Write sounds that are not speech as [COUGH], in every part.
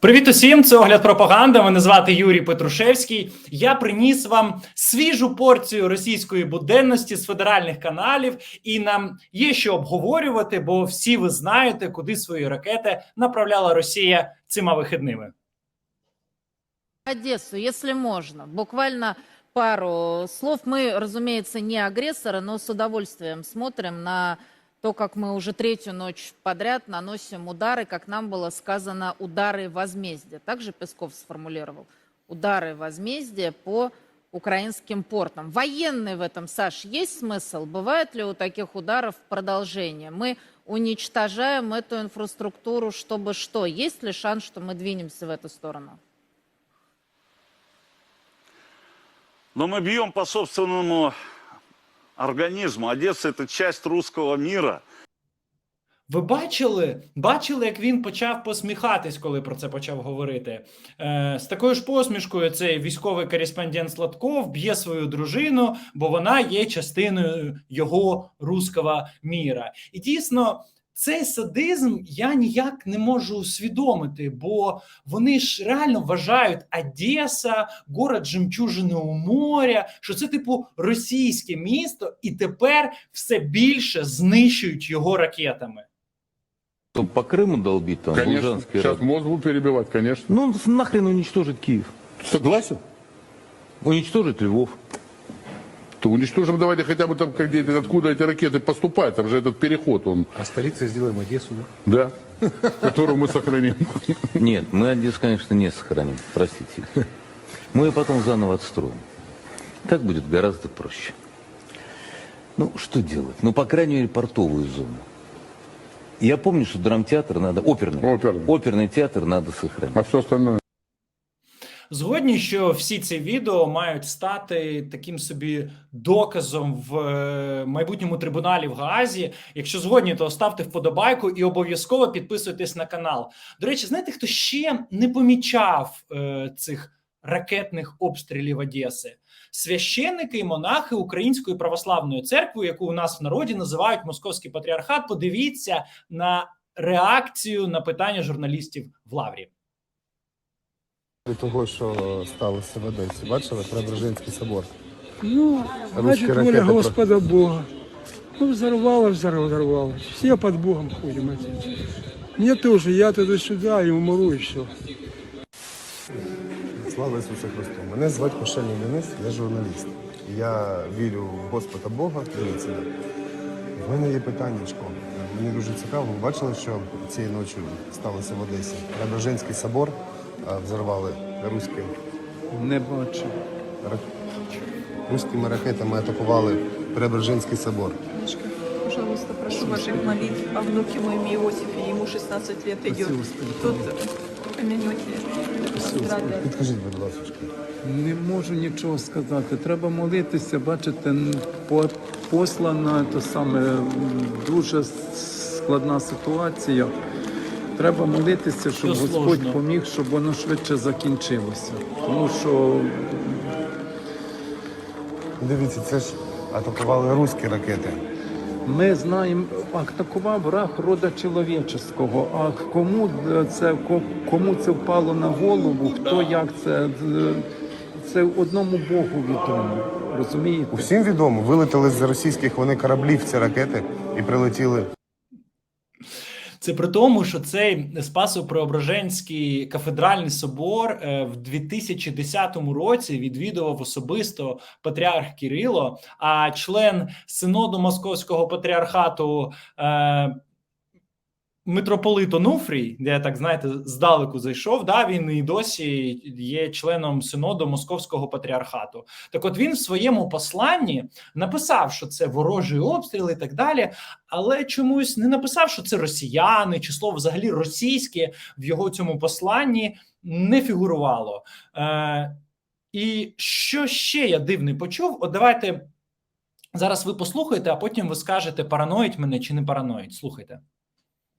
Привіт усім! Це огляд пропаганда. Мене звати Юрій Петрушевський. Я приніс вам свіжу порцію російської буденності з федеральних каналів, і нам є що обговорювати, бо всі ви знаєте, куди свої ракети направляла Росія цими вихідними. Одессу, если можно. Буквально пару слов. Мы, разумеется, не агрессоры, но с удовольствием смотрим на то, как мы уже третью ночь подряд наносим удары, как нам было сказано, удары возмездия. Также Песков сформулировал. Удары возмездия по украинским портам. Военный в этом, Саш, есть смысл? Бывает ли у таких ударов продолжение? Мы уничтожаем эту инфраструктуру, чтобы что? Есть ли шанс, что мы двинемся в эту сторону? Но мы бьем по собственному организму. Одеса – це часть русского мира. Ви бачили, бачили, як він почав посміхатись, коли про це почав говорити. Е, з такою ж посмішкою цей військовий кореспондент Сладков б'є свою дружину, бо вона є частиною його руского міра. І дійсно, цей садизм я ніяк не можу усвідомити, бо вони ж реально вважають Одеса, город жемчужини у моря, що це типу російське місто, і тепер все більше знищують його ракетами. Что, по Крыму долбить там, Конечно. Лужанский Сейчас район? мозг перебивать, конечно. Ну, нахрен уничтожить Киев. Согласен? Уничтожить Львов. То уничтожим давайте хотя бы там, где, откуда эти ракеты поступают. Там же этот переход, он, А столицей сделаем Одессу, да? да, которую мы сохраним. Нет, мы Одессу, конечно, не сохраним, простите. Мы ее потом заново отстроим. Так будет гораздо проще. Ну, что делать? Ну, по крайней мере, портовую зону. Я помню, что драмтеатр надо, оперный, Оперный. оперный театр надо сохранить. А все остальное? Згодні, що всі ці відео мають стати таким собі доказом в е, майбутньому трибуналі в Гаазі. Якщо згодні, то ставте вподобайку і обов'язково підписуйтесь на канал. До речі, знаєте, хто ще не помічав е, цих ракетних обстрілів Одеси? Священники і монахи Української православної церкви, яку у нас в народі називають Московський патріархат. Подивіться на реакцію на питання журналістів в Лаврі. Від того, що сталося в Одесі. Бачили Преображенський собор? Ну, Русские значит, воля Господа Бога. Ну, взорвало, взорвало, взорвало. Все под Богом ходим, отец. Мне тоже, я туда-сюда и умру, и все. Слава Ісусу Христу! Мене звати Кошельний Денис, я журналіст. Я вірю в Господа Бога, дивіться. В мене є питання. Мені дуже цікаво. Ви бачили, що цієї ночі сталося в Одесі? Преображенський собор взорвали руські, Не бачу. руськими ракетами атакували Преображенський собор. Пожалуйста, прошу ваших молитв о внуке моем Иосифе, ему 16 лет идет. Тут помянете. Підкажіть, будь ласка. Не можу нічого сказати. Треба молитися. Бачите, послана то саме дуже складна ситуація. Треба молитися, щоб Що Господь сложно? поміг, щоб воно швидше закінчилося. Тому що Дивіться, це ж атакували руські ракети. ми знаємо, атакував враг рода чоловічого. А кому це кому це впало на голову, хто як це, е, це одному Богу відомо. Розумієте? Усім відомо, вилетіли з російських вони кораблів ці ракети і прилетіли. Це при тому, що цей Спасо-Преображенський кафедральний собор е, в 2010 році відвідував особисто патріарх Кирило, а член синоду Московського патріархату е, митрополит Онуфрій, де так знаєте, здалеку зайшов. Да, він і досі є членом синоду Московського патріархату. Так, от він в своєму посланні написав, що це ворожий обстріл і так далі але чомусь не написав, що це росіяни, чи слово взагалі російське в його цьому посланні не фігурувало. Е, і що ще я дивний почув? От давайте зараз ви послухаєте, а потім ви скажете, параноїть мене чи не параноїть. Слухайте.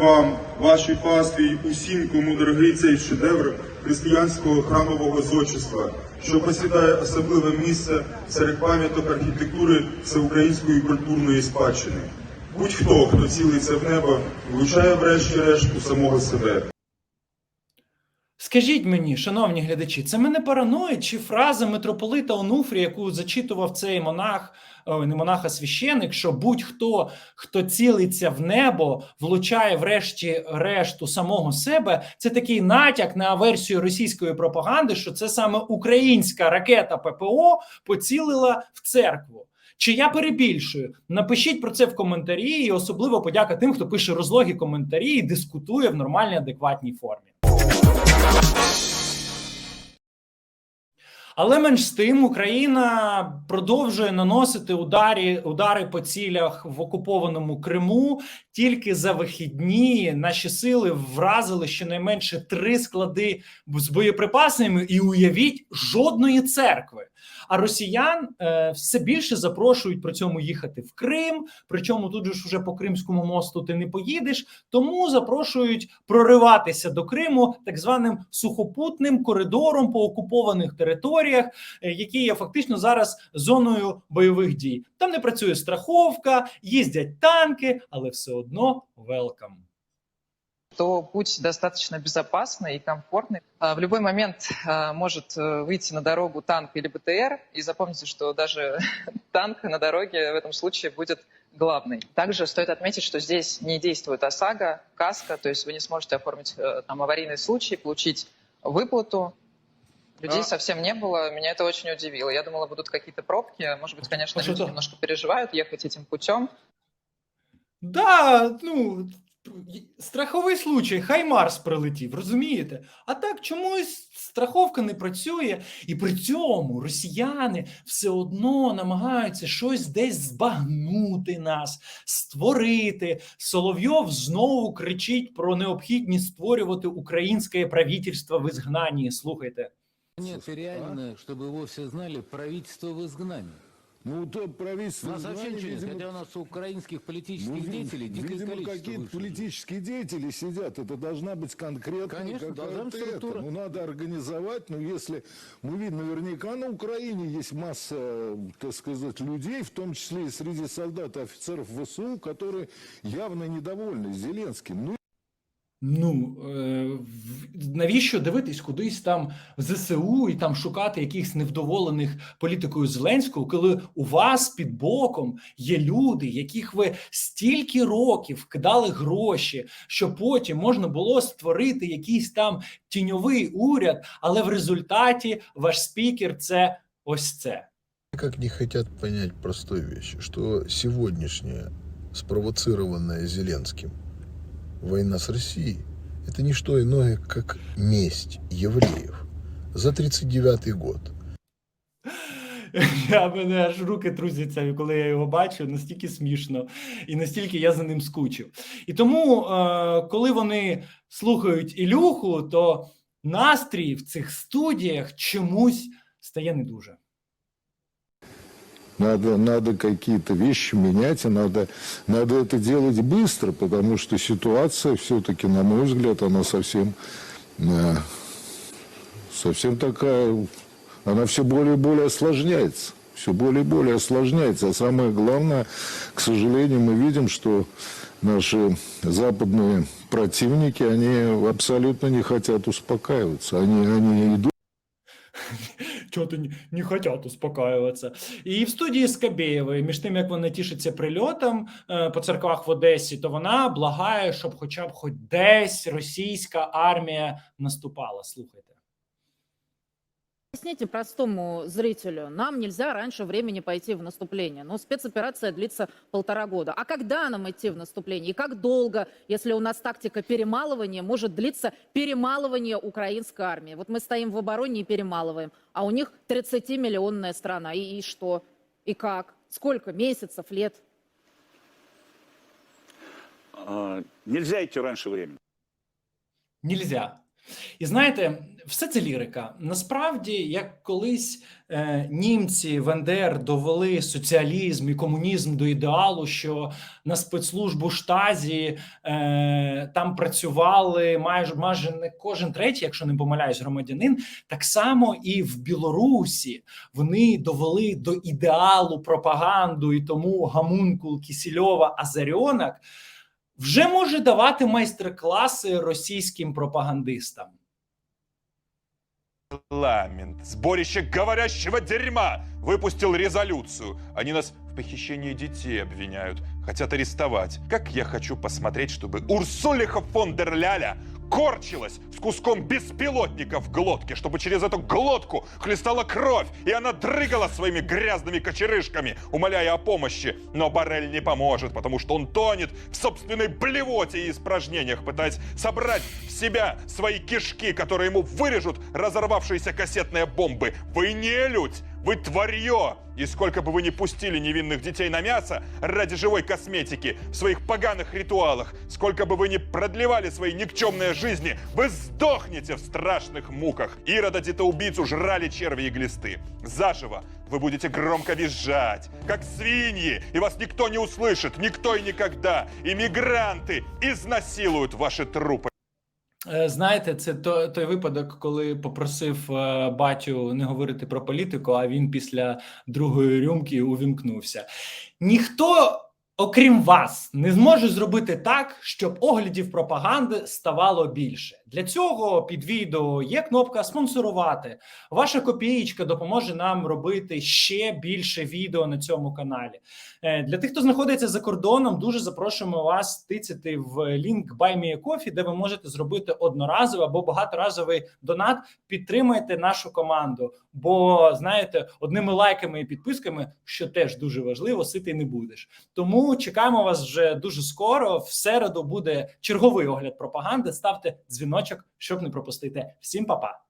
Вам, вашій пастві усім, кому дорогий цей шедевр християнського храмового зодчества, що посідає особливе місце серед пам'яток архітектури всеукраїнської культурної спадщини. Будь-хто, хто цілиться в небо, влучає врешті-решт у самого себе. Скажіть мені, шановні глядачі, це мене параноїд чи фраза митрополита Онуфрія, яку зачитував цей монах, не монах, а священик, що будь-хто, хто цілиться в небо, влучає врешті решту самого себе. Це такий натяк на версію російської пропаганди, що це саме українська ракета ППО поцілила в церкву. Чи я перебільшую? Напишіть про це в коментарі, і особливо подяка тим, хто пише розлогі коментарі і дискутує в нормальній адекватній формі. Але менш з тим Україна продовжує наносити ударі, удари по цілях в окупованому Криму. Тільки за вихідні наші сили вразили щонайменше три склади з боєприпасами, і уявіть жодної церкви. А росіян е, все більше запрошують при цьому їхати в Крим. Причому тут же ж уже по Кримському мосту ти не поїдеш. Тому запрошують прориватися до Криму так званим сухопутним коридором по окупованих територіях, е, які є фактично зараз зоною бойових дій. Там не працює страховка, їздять танки, але все одно велкам. то путь достаточно безопасный и комфортный. А В любой момент а, может э, выйти на дорогу танк или БТР, и запомните, что даже [LAUGHS] танк на дороге в этом случае будет главный. Также стоит отметить, что здесь не действует ОСАГО, КАСКО, то есть вы не сможете оформить э, там аварийный случай, получить выплату. Людей А- совсем не было, меня это очень удивило. Я думала, будут какие-то пробки, может быть, конечно, А что люди это? немножко переживают ехать этим путем, Да, ну страховий случай, хай Марс прилетів, розумієте? А так чомусь страховка не працює, і при цьому росіяни все одно намагаються щось десь збагнути нас, створити. Соловйов знову кричить про необхідність створювати українське правительство в ізгнанні. Слухайте. Нет, реально, чтобы его все знали, правительство в изгнании. Ну, то правительство... У нас вообще ничего видимо, хотя у нас у украинских политических ну, деятелей дикое видимо, какие-то политические деятели сидят. Это должна быть конкретная Конечно, должна быть это. структура. Ну, надо организовать. Ну, если мы видим, наверняка на Украине есть масса, так сказать, людей, в том числе и среди солдат и офицеров ВСУ, которые явно недовольны Зеленским. Ну, Ну е, навіщо дивитись кудись там в ЗСУ і там шукати якихось невдоволених політикою Зеленського, коли у вас під боком є люди, яких ви стільки років вкидали гроші, що потім можна було створити якийсь там тіньовий уряд, але в результаті ваш спікер це ось це. Как не хотят понять простой вещи, что сегодняшняя спровоцированная Зеленским война с Россией – это не что иное, как месть евреев за 39 год. [LAUGHS] Я мене аж руки трусяться, коли я його бачу, настільки смішно і настільки я за ним скучив. І тому, е, коли вони слухають Ілюху, то настрій в цих студіях чомусь стає не дуже. Надо, надо какие-то вещи менять, и надо, надо это делать быстро, потому что ситуация все-таки, на мой взгляд, она совсем, э, совсем такая, она все более и более осложняется. Все более и более осложняется. А самое главное, к сожалению, мы видим, что наши западные противники, они абсолютно не хотят успокаиваться. Они, они идут Чого-то не, хотять успокаюватися. І в студії Скабєєвої, між тим, як вона тішиться прильотом е, по церквах в Одесі, то вона благає, щоб хоча б хоч десь російська армія наступала. Слухайте. Объясните простому зрителю, нам нельзя раньше времени пойти в наступление, но спецоперация длится полтора года. А когда нам идти в наступление? И как долго, если у нас тактика перемалывания, может длиться перемалывание украинской армии? Вот мы стоим в обороне и перемалываем, а у них 30-миллионная страна. И, и что? И как? Сколько? Месяцев, лет? А, Нельзя идти раньше времени. Нельзя. І знаєте, все це лірика. Насправді, як колись е, німці в НДР довели соціалізм і комунізм до ідеалу, що на спецслужбу штазі е, там працювали майже майже не кожен третій, якщо не помиляюсь, громадянин. Так само і в Білорусі вони довели до ідеалу пропаганду, і тому гамункул Кісільова Азаріонок вже може давати майстер-класи російським пропагандистам. парламент, сборище говорящего дерьма, выпустил резолюцию. Они нас в похищении детей обвиняют, хотят арестовать. Как я хочу посмотреть, чтобы Урсулиха фон дер Ляля корчилась с куском беспилотника в глотке, чтобы через эту глотку хлестала кровь, и она дрыгала своими грязными кочерышками, умоляя о помощи. Но Барель не поможет, потому что он тонет в собственной блевоте и испражнениях, пытаясь собрать в себя свои кишки, которые ему вырежут разорвавшиеся кассетные бомбы. Вы не людь! Вы тварье! И сколько бы вы ни пустили невинных детей на мясо ради живой косметики в своих поганых ритуалах, сколько бы вы ни продлевали свои никчемные жизни, вы сдохнете в страшных муках. Ирода убийцу жрали черви и глисты. Заживо вы будете громко визжать, как свиньи, и вас никто не услышит, никто и никогда. Иммигранты изнасилуют ваши трупы. Е, Знаєте, це то, той випадок, коли попросив е, батю не говорити про політику, а він після другої рюмки увімкнувся. Ніхто, окрім вас, не зможе зробити так, щоб оглядів пропаганди ставало більше. Для цього під відео є кнопка спонсорувати. Ваша копієчка допоможе нам робити ще більше відео на цьому каналі. Е, Для тих, хто знаходиться за кордоном, дуже запрошуємо вас тицяти в лінк Buy Coffee, де ви можете зробити одноразовий або багаторазовий донат. Підтримайте нашу команду. Бо знаєте, одними лайками і підписками, що теж дуже важливо, сити не будеш. Тому чекаємо вас вже дуже скоро. В середу буде черговий огляд пропаганди. Ставте дзвіночок, щоб не пропустити. Всім па-па!